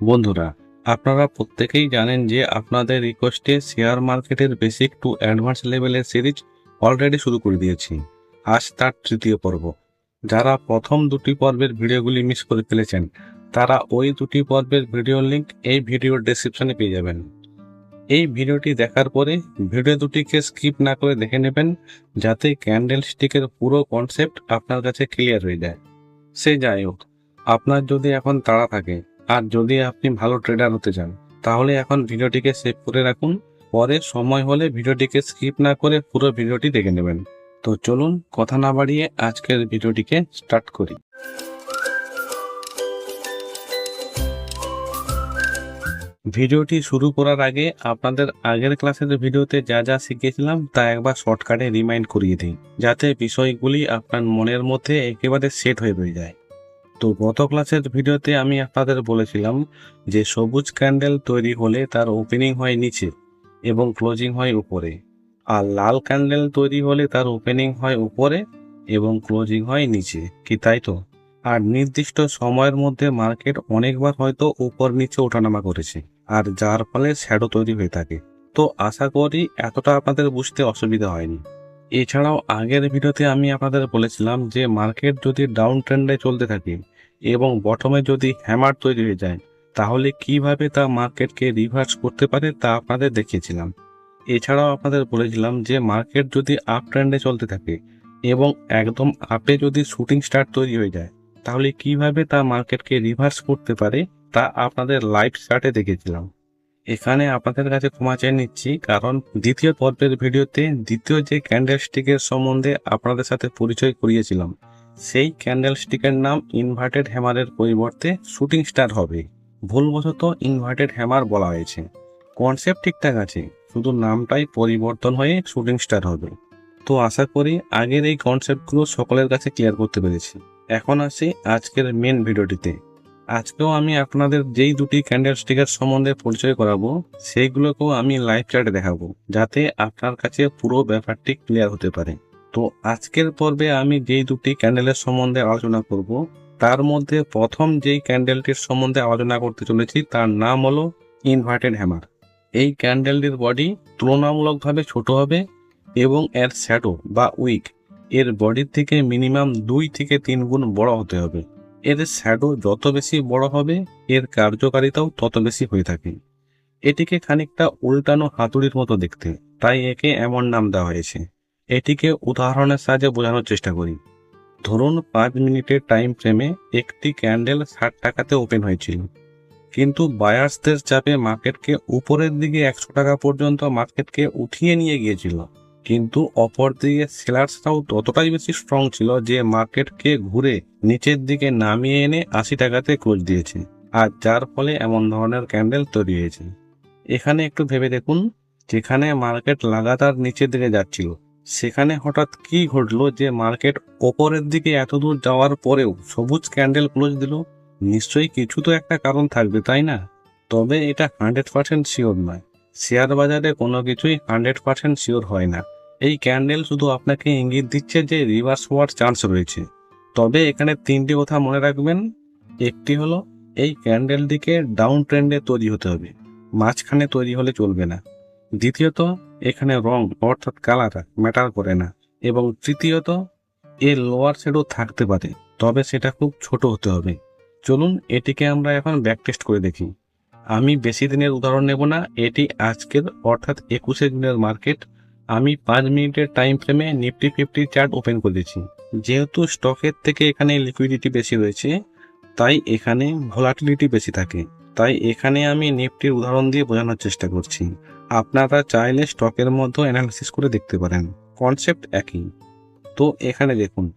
বন্ধুরা, আপনারা প্রত্যেকেই জানেন যে আপনাদের রিকোয়েস্টে শেয়ার মার্কেটের বেসিক টু অ্যাডভান্স লেভেলের সিরিজ অলরেডি শুরু করে দিয়েছি। আজ তার তৃতীয় পর্ব। যারা প্রথম দুটি পর্বের ভিডিওগুলি মিস করে ফেলেছেন, তারা ওই দুটি পর্বের ভিডিও লিংক এই ভিডিওর ডেসক্রিপশনে পেয়ে যাবেন। এই ভিডিওটি দেখার পরে ভিডিও দুটিকে স্কিপ না করে দেখে নেবেন, যাতে ক্যান্ডেল স্টিকের পুরো কনসেপ্ট আপনার কাছে ক্লিয়ার হয়ে যায়। সে যাই হোক, আপনার যদি এখন তাড়া থাকে আর যদি আপনি ভালো ট্রেডার হতে চান, তাহলে এখন ভিডিওটিকে সেভ করে রাখুন। পরে সময় হলে ভিডিওটিকে স্কিপ না করে পুরো ভিডিওটি দেখে নেবেন। তো চলুন কথা না বাড়িয়ে আজকের ভিডিওটিকে স্টার্ট করি। ভিডিওটি শুরু করার আগে আপনাদের আগের ক্লাসের ভিডিওতে যা যা শিখিয়েছিলাম তা একবার শর্টকাটে রিমাইন্ড করিয়ে দিই, যাতে বিষয়গুলি আপনার মনের মধ্যে একেবারে সেট হয়ে রয়ে যায়। তো গত ক্লাসের ভিডিওতে আমি আপনাদের বলেছিলাম যে সবুজ ক্যান্ডেল তৈরি হলে তার ওপেনিং হয় নিচে এবং ক্লোজিং হয় উপরে। আর লাল ক্যান্ডেল তৈরি হলে তার ওপেনিং হয় উপরে এবং ক্লোজিং হয় নিচে। কি তাই তো? আর নির্দিষ্ট সময়ের মধ্যে মার্কেট অনেকবার হয়তো উপর নিচে ওঠানামা করেছে আর যার ফলে শ্যাডো তৈরি হয়ে থাকে। তো আশা করি এতটা আপনাদের বুঝতে অসুবিধা হয়নি। এছাড়াও আগের ভিডিওতে আমি আপনাদের বলেছিলাম যে মার্কেট যদি ডাউন ট্রেন্ডে চলতে থাকে এবং বটমে যদি হ্যামার তৈরি হয়ে যায়, তাহলে কীভাবে তা মার্কেটকে রিভার্স করতে পারে তা আপনাদের দেখিয়েছিলাম। এছাড়াও আপনাদের বলেছিলাম যে মার্কেট যদি আপ ট্রেন্ডে চলতে থাকে এবং একদম আপে যদি শুটিং স্টার তৈরি হয়ে যায়, তাহলে কীভাবে তা মার্কেটকে রিভার্স করতে পারে তা আপনাদের লাইভ চার্টে দেখেছিলাম এখানে আপনাদের কাছে ক্ষমা চেয়ে নিচ্ছি, কারণ দ্বিতীয় পর্বের ভিডিওতে দ্বিতীয় যে ক্যান্ডেল স্টিকের সম্বন্ধে আপনাদের সাথে পরিচয় করিয়েছিলাম, সেই ক্যান্ডেল স্টিকের নাম ইনভার্টেড হ্যামারের পরিবর্তে শুটিং স্টার হবে। ভুলবশত ইনভার্টেড হ্যামার বলা হয়েছে। কনসেপ্ট ঠিকঠাক আছে, শুধু নামটাই পরিবর্তন হয়ে শুটিং স্টার হবে। তো আশা করি আগের এই কনসেপ্টগুলো সকলের কাছে ক্লিয়ার করতে পেরেছি। এখন আসি আজকের মেন ভিডিওটিতে আজকেও আমি আপনাদের যেই দুটি ক্যান্ডেল স্টিকের সম্বন্ধে পরিচয় করাবো, সেইগুলোকেও আমি লাইভ চ্যাটে দেখাবো, যাতে আপনার কাছে পুরো ব্যাপারটি ক্লিয়ার হতে পারে। তো আজকের পর্বে আমি যেই দুটি ক্যান্ডেলের সম্বন্ধে আলোচনা করব, তার মধ্যে প্রথম যেই ক্যান্ডেলটির সম্বন্ধে আলোচনা করতে চলেছি, তার নাম হলো ইনভার্টেড হ্যামার এই ক্যান্ডেলটির বডি তুলনামূলকভাবে ছোট হবে এবং এর শ্যাডো বা উইক এর বডির থেকে মিনিমাম দুই থেকে তিন গুণ বড় হতে হবে। এর শ্যাডো যত বেশি বড় হবে, এর কার্যকারিতাও তত বেশি হয়ে থাকে। এটিকে খানিকটা উল্টানো হাতুড়ির মতো দেখতে, তাই একে এমন নাম দেওয়া হয়েছে। এটিকে উদাহরণের সাহায্যে বোঝানোর চেষ্টা করি। ধরুন, পাঁচ মিনিটের টাইম ফ্রেমে একটি ক্যান্ডেল ষাট টাকাতে ওপেন হয়েছিল। কিন্তু বায়ার্সদের চাপে মার্কেটকে উপরের দিকে একশো টাকা পর্যন্ত মার্কেটকে উঠিয়ে নিয়ে গিয়েছিল। কিন্তু অপরদিকে সেলার্সরাও ততটাই বেশি স্ট্রং ছিল যে মার্কেটকে ঘুরে নিচের দিকে নামিয়ে এনে আশি টাকাতে ক্লোজ দিয়েছে। আর যার ফলে এমন ধরনের ক্যান্ডেল তৈরি হয়েছে। এখানে একটু ভেবে দেখুন, যেখানে মার্কেট লাগাতার নিচের দিকে যাচ্ছিল, সেখানে হঠাৎ কি ঘটলো যে মার্কেট ওপরের দিকে এত দূর যাওয়ার পরেও সবুজ ক্যান্ডেল ক্লোজ দিল? নিশ্চয়ই কিছু তো একটা কারণ থাকবে, তাই না? তবে এটা হান্ড্রেড পার্সেন্ট শিওর নয়। শেয়ার বাজারে কোনো কিছুই হান্ড্রেড পার্সেন্ট শিওর হয় না। এই ক্যান্ডেল শুধু আপনাকে ইঙ্গিত দিচ্ছে যে রিভার্স হওয়ার চান্স রয়েছে। তবে এখানে তিনটি কথা মনে রাখবেন। একটি হলো, এই ক্যান্ডেলটিকে ডাউন ট্রেন্ডে তৈরি হতে হবে। মাঝখানে তৈরি হলে চলবে না। দ্বিতীয়ত, এখানে রং অর্থাৎ কালার ম্যাটার করে না। এবং তৃতীয়ত এর লোয়ার শেডও থাকতে পারে, তবে সেটা খুব ছোট হতে হবে। চলুন, এটিকে আমরা এখন ব্যাক টেস্ট করে দেখি। আমি বেশি দিনের উদাহরণ নেব না, এটি আজকের অর্থাৎ একুশে দিনের মার্কেট। আমি পাঁচ মিনিটের টাইম ফ্রেমে নিফটি ফিফটি চার্ট ওপেন করেছি। যেহেতু স্টকের থেকে এখানে লিকুইডিটি বেশি রয়েছে, তাই এখানে ভোলাটিলিটি বেশি থাকে। তাই এখানে আমি নিফটির উদাহরণ দিয়ে বোঝানোর চেষ্টা করছি। আপনারা চাইলে স্টকের মধ্যে অ্যানালিসিস করে দেখতে পারেন। কনসেপ্ট একই। তো এখানে দেখুন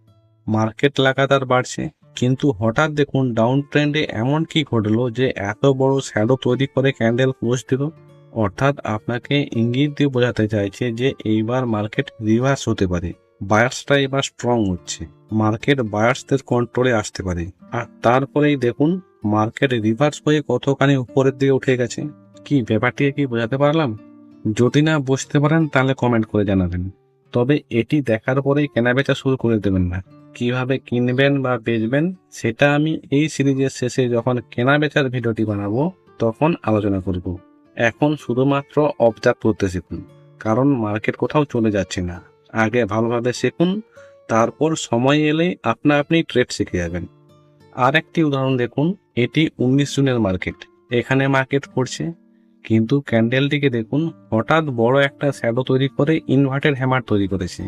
মার্কেট লাগাতার বাড়ছে। কিন্তু হঠাৎ দেখুন ডাউন ট্রেন্ডে এমন কি ঘটলো যে এত বড় শ্যাডো তৈরি করে ক্যান্ডেল ক্লোজ দিল? অর্থাৎ আপনাকে ইঙ্গিত দিয়ে বোঝাতে চাইছে যে এইবার মার্কেট রিভার্স হতে পারে বায়ার্সটা এবার স্ট্রং হচ্ছে মার্কেট বায়ার্সদের কন্ট্রোলে আসতে পারে। আর তারপরেই দেখুন মার্কেট রিভার্স হয়ে কতখানি উপরের দিকে উঠে গেছে। কি ব্যাপারটিকে কি বোঝাতে পারলাম? যদি না বুঝতে পারেন তাহলে কমেন্ট করে জানাবেন। তবে এটি দেখার পরেই কেনাবেচা শুরু করে দেবেন না। কীভাবে কিনবেন বা বেচবেন, সেটা আমি এই সিরিজের শেষে যখন কেনা বেচার ভিডিওটি বানাবো, তখন আলোচনা করব। এখন শুধুমাত্র অবজার্ভ করতে শিখুন, কারণ মার্কেট কোথাও চলে যাচ্ছে না। আগে ভালোভাবে শিখুন, তারপর সময় এলেই আপনা আপনি ট্রেড শিখে যাবেন। আর একটি উদাহরণ দেখুন, এটি উনিশ জুনের মার্কেট এখানে মার্কেট পড়ছে। কিন্তু ক্যান্ডেলটিকে দেখুন, হঠাৎ বড় একটা শ্যাডো তৈরি করে ইনভার্টেড হ্যামার তৈরি করেছে।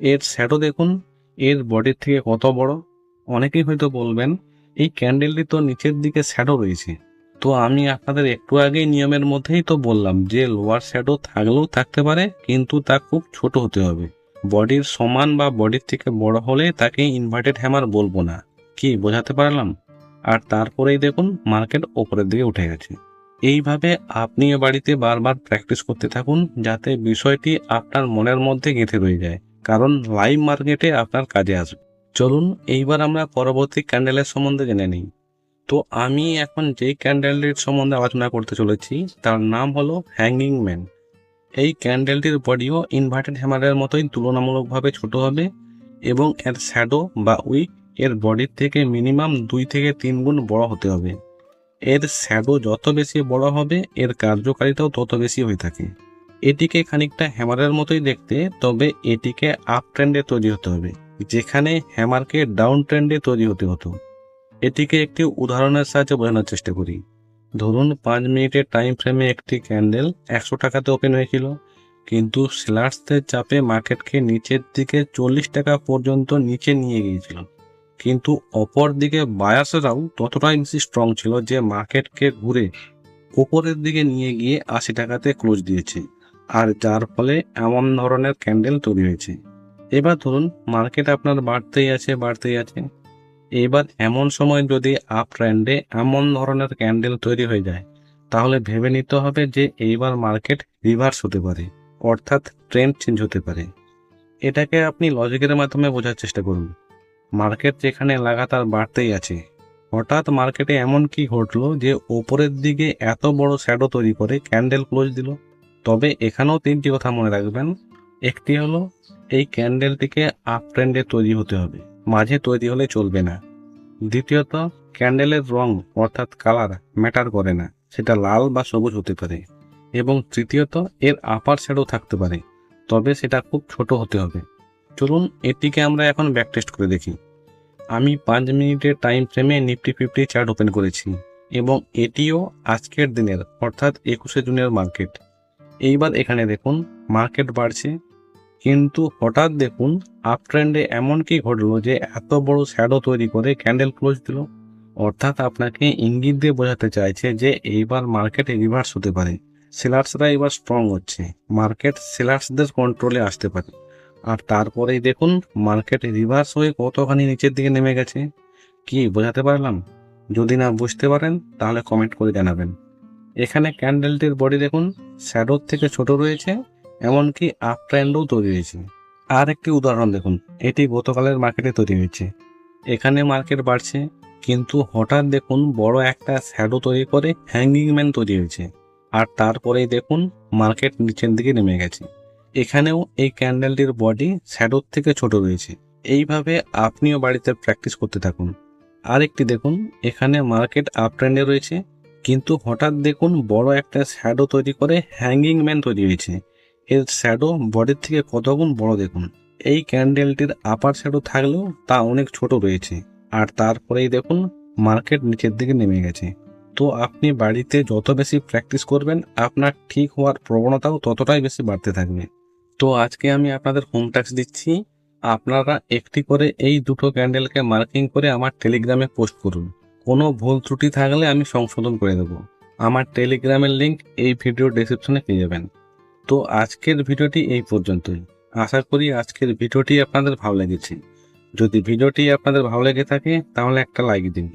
এর শ্যাডো দেখুন এর বডির থেকে কত বড়? অনেকেই হয়তো বলবেন, এই ক্যান্ডেলটি তো নিচের দিকে শ্যাডো রয়েছে। তো আমি আপনাদের একটু আগেই নিয়মের মধ্যেই তো বললাম যে লোয়ার শ্যাডো থাকলেও থাকতে পারে, কিন্তু তা খুব ছোট হতে হবে। বডির সমান বা বডির থেকে বড় হলে তাকে ইনভার্টেড হ্যামার বলব না। কি, বোঝাতে পারলাম? আর তারপরেই দেখুন মার্কেট ওপরের দিকে উঠে গেছে। এইভাবে আপনিও বাড়িতে বারবার প্র্যাকটিস করতে থাকুন, যাতে বিষয়টি আপনার মনের মধ্যে গেঁথে রয়ে যায়। কারণ লাইভ মার্কেটে আপনার কাজে আসবে। চলুন, এইবার আমরা পরবর্তী ক্যান্ডেলের সম্বন্ধে জেনে নিই। তো আমি এখন যেই ক্যান্ডেলটির সম্বন্ধে আলোচনা করতে চলেছি, তার নাম হলো হ্যাঙ্গিং ম্যান এই ক্যান্ডেলটির বডিও ইনভার্টেড হ্যামারের মতোই তুলনামূলকভাবে ছোট হবে এবং এর শ্যাডো বা উইক এর বডির থেকে মিনিমাম দুই থেকে তিন গুণ বড় হতে হবে। এর শ্যাডো যত বেশি বড় হবে, এর কার্যকারিতাও তত বেশি হয়ে থাকে। এটিকে খানিকটা হ্যামারের মতোই দেখতে, তবে এটিকে আপ ট্রেন্ডে তৈরি হতে হবে, যেখানে হ্যামারকে ডাউন ট্রেন্ডে তৈরি হতে হতো। এটিকে একটি উদাহরণের সাহায্যে বোঝানোর চেষ্টা করি। ধরুন, পাঁচ মিনিটের টাইম ফ্রেমে একটি ক্যান্ডেল একশো টাকাতে ওপেন হয়েছিল, কিন্তু সেলার্সদের চাপে মার্কেটকে নিচের দিকে চল্লিশ টাকা পর্যন্ত নিচে নিয়ে গিয়েছিল। কিন্তু অপর দিকে বায়াসেরাও ততটাই বেশি স্ট্রং ছিল যে মার্কেটকে ঘুরে ওপরের দিকে নিয়ে গিয়ে আশি টাকাতে ক্লোজ দিয়েছে। আর যার ফলে এমন ধরনের ক্যান্ডেল তৈরি হয়েছে। এবার ধরুন মার্কেট আপনার বাড়তেই আছে বাড়তেই আছে। এবার এমন সময় যদি আপ ট্রেন্ডে এমন ধরনের ক্যান্ডেল তৈরি হয়ে যায়, তাহলে ভেবে নিতে হবে যে এইবার মার্কেট রিভার্স হতে পারে, অর্থাৎ ট্রেন্ড চেঞ্জ হতে পারে। এটাকে আপনি লজিকের মাধ্যমে বোঝার চেষ্টা করুন। মার্কেট যেখানে লাগাতার বাড়তেই আছে, হঠাৎ মার্কেটে এমন কি ঘটলো যে ওপরের দিকে এত বড় শ্যাডো তৈরি করে ক্যান্ডেল ক্লোজ দিল? তবে এখানেও তিনটি কথা মনে রাখবেন। একটি হলো, এই ক্যান্ডেলটিকে আপ ট্রেন্ডে তৈরি হতে হবে, মাঝে তৈরি হলে চলবে না। দ্বিতীয়ত, ক্যান্ডেলের রং অর্থাৎ কালার ম্যাটার করে না, সেটা লাল বা সবুজ হতে পারে। এবং তৃতীয়ত, এর আপার শ্যাডো থাকতে পারে, তবে সেটা খুব ছোট হতে হবে। চলুন এটিকে আমরা এখন ব্যাক টেস্ট করে দেখি। আমি পাঁচ মিনিটের টাইম ফ্রেমে নিফটি ফিফটি চার্ট ওপেন করেছি, এবং এটিও আজকের দিনের, অর্থাৎ একুশে জুনের মার্কেট এইবার এখানে দেখুন মার্কেট বাড়ছে। কিন্তু হঠাৎ দেখুন আপ ট্রেন্ডে এমন কি ঘটলো যে এত বড় শ্যাডো তৈরি করে ক্যান্ডেল ক্লোজ দিল। অর্থাৎ আপনাকে ইঙ্গিত দিয়ে বোঝাতে চাইছে যে এইবার মার্কেট রিভার্স হতে পারে। সেলার্সরা এবার স্ট্রং হচ্ছে। মার্কেট সেলার্সদের কন্ট্রোলে আসতে পারে। আর তারপরেই দেখুন মার্কেট রিভার্স হয়ে কতখানি নিচের দিকে নেমে গেছে। কি, বোঝাতে পারলাম? যদি না বুঝতে পারেন, তাহলে কমেন্ট করে জানাবেন। এখানে ক্যান্ডেলটির বডি দেখুন, শ্যাডোর থেকে ছোট রয়েছে, এমনকি আপ ট্রেন্ডও তৈরি হয়েছে। আর একটি উদাহরণ দেখুন, এটি গতকালের মার্কেটে তৈরি হয়েছে। এখানে মার্কেট বাড়ছে, কিন্তু হঠাৎ দেখুন বড় একটা শ্যাডো তৈরি করে হ্যাঙ্গিং ম্যান তৈরি হয়েছে। আর তারপরেই দেখুন, মার্কেট নিচের দিকে নেমে গেছে। এখানেও এই ক্যান্ডেলটির বডি শ্যাডোর থেকে ছোট রয়েছে। এইভাবে আপনিও বাড়িতে প্র্যাকটিস করতে থাকুন। আর একটি দেখুন, এখানে মার্কেট আপ ট্রেন্ডে রয়েছে কিন্তু হঠাৎ দেখুন বড় একটা শ্যাডো তৈরি করে হ্যাঙ্গিং ম্যান তৈরি হয়েছে। এর শ্যাডো বডির থেকে কত গুণ বড় দেখুন। এই ক্যান্ডেলটির আপার শ্যাডো থাকলেও তা অনেক ছোট রয়েছে। আর তারপরেই দেখুন মার্কেট নিচের দিকে নেমে গেছে। তো আপনি বাড়িতে যত বেশি প্র্যাকটিস করবেন, আপনার ঠিক হওয়ার প্রবণতাও ততটাই বেশি বাড়তে থাকবে। তো আজকে আমি আপনাদের হোম ট্যাক্স দিচ্ছি। আপনারা একটি করে এই দুটো ক্যান্ডেলকে মার্কিং করে আমার টেলিগ্রামে পোস্ট করুন। কোনো ভুল ত্রুটি থাকলে আমি সংশোধন করে দেবো। আমার টেলিগ্রামের লিংক এই ভিডিও ডেসক্রিপশনে পেয়ে যাবেন। তো আজকের ভিডিওটি এই পর্যন্তই। আশা করি আজকের ভিডিওটি আপনাদের ভালো লেগেছে। যদি ভিডিওটি আপনাদের ভালো লেগে থাকে, তাহলে একটা লাইক দিন।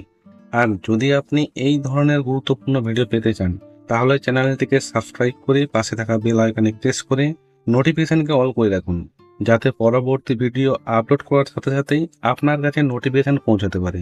আর যদি আপনি এই ধরনের গুরুত্বপূর্ণ ভিডিও পেতে চান, তাহলে চ্যানেলটিকে সাবস্ক্রাইব করে পাশে থাকা বেল আইকনে প্রেস করে নোটিফিকেশনকে অল করে রাখুন, যাতে পরবর্তী ভিডিও আপলোড করার সাথে সাথেই আপনার কাছে নোটিফিকেশন পৌঁছাতে পারে।